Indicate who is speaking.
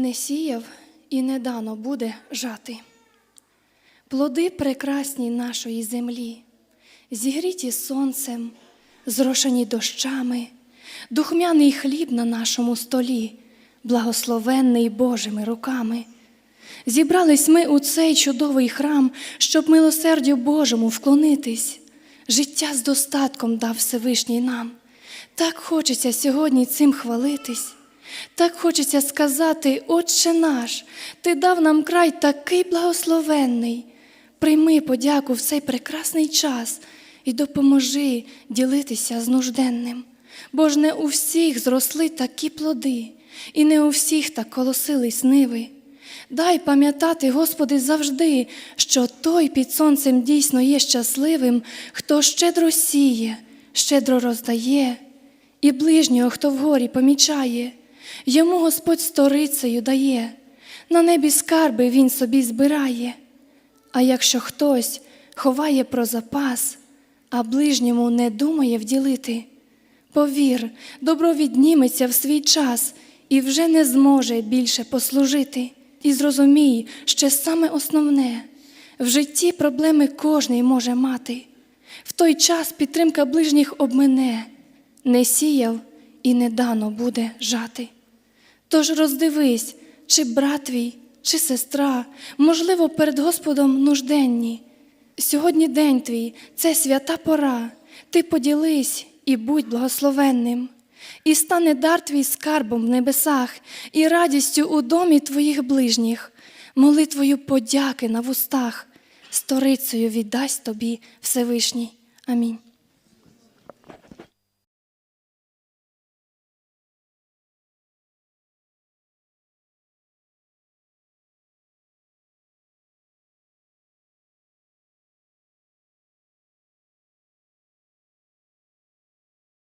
Speaker 1: Не сіяв і не дано буде жати. Плоди прекрасні нашої землі, зігріті сонцем, зрошені дощами, духмяний хліб на нашому столі, благословенний Божими руками. Зібрались ми у цей чудовий храм, щоб милосердю Божому вклонитись. Життя з достатком дав Всевишній нам. Так хочеться сьогодні цим хвалитись. Так хочеться сказати, Отче наш, Ти дав нам край такий благословенний. Прийми подяку в цей прекрасний час і допоможи ділитися з нужденним. Бо ж не у всіх зросли такі плоди, і не у всіх так колосились ниви. Дай пам'ятати, Господи, завжди, що той під сонцем дійсно є щасливим, хто щедро сіє, щедро роздає, і ближнього, хто вгорі помічає, йому Господь сторицею дає, на небі скарби він собі збирає. А якщо хтось ховає про запас, а ближньому не думає вділити, повір, добро відніметься в свій час і вже не зможе більше послужити. І зрозумій, що саме основне в житті проблеми кожний може мати. В той час підтримка ближніх обмине, не сіяв і не дано буде жати. Тож роздивись, чи брат твій, чи сестра, можливо, перед Господом нужденні. Сьогодні день твій це свята пора. Ти поділись і будь благословенним. І стане дар твій скарбом в небесах, і радістю у домі твоїх ближніх, молитвою подяки на вустах, сторицею віддасть тобі Всевишній. Амінь.